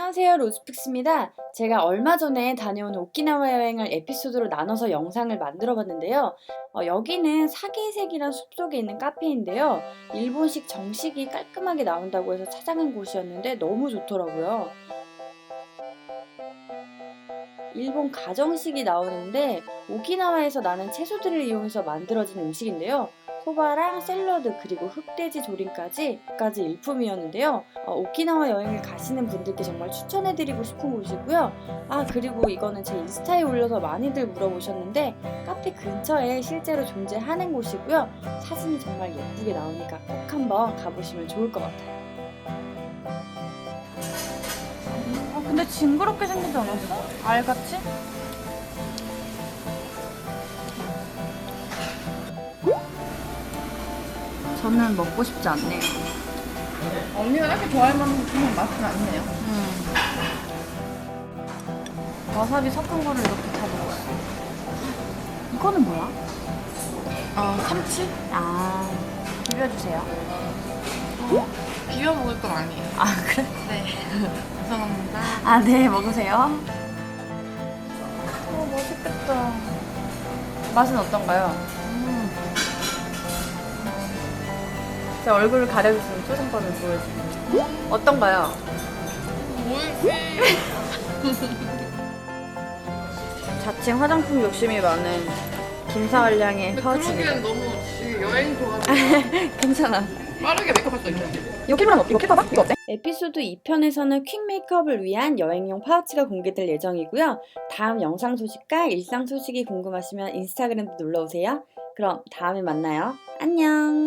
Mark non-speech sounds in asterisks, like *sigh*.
안녕하세요 로즈픽스입니다. 제가 얼마 전에 다녀온 오키나와 여행을 에피소드로 나눠서 영상을 만들어 봤는데요. 어, 여기는 사계색이란 숲속에 있는 카페인데요. 일본식 정식이 깔끔하게 나온다고 해서 찾아간 곳이었는데 너무 좋더라고요. 일본 가정식이 나오는데 오키나와에서 나는 채소들을 이용해서 만들어진 음식인데요. 소바랑 샐러드 그리고 흑돼지 조림까지 까지 일품이었는데요. 어, 오키나와 여행을 가시는 분들께 정말 추천해드리고 싶은 곳이고요. 아 그리고 이거는 제 인스타에 올려서 많이들 물어보셨는데 카페 근처에 실제로 존재하는 곳이고요. 사진이 정말 예쁘게 나오니까 꼭 한번 가보시면 좋을 것 같아요. 아 근데 징그럽게 생기지 않았어? 알같이? 저는 먹고 싶지 않네요. 언니가 이렇게 좋아할 만한 그런 맛은 아니네요. 음. 와사비 섞은 거를 이렇게 다 먹었어. 이거는 뭐야? 어, 참치? 아, 비벼주세요. 비벼 먹을 건 아니에요. 아, 그래? 네. 죄송합니다. 아, 네, 먹으세요. 어, 맛있겠다. 맛은 어떤가요? 제 얼굴을 가려주시면 초상권을 보여주세요. 어떤가요? 뭐지? 자칭 화장품 욕심이 많은 김사을량의 파우치입니다. 그러기엔 너무 지금 여행 좋아하고 *laughs* 괜찮아. 빠르게 메이크업 할수 있네. 이거 거, 이거 필요하다? 이거 어때? 에피소드 2편에서는 퀵 메이크업을 위한 여행용 파우치가 공개될 예정이고요. 다음 영상 소식과 일상 소식이 궁금하시면 인스타그램도 놀러오세요. 그럼 다음에 만나요. 안녕!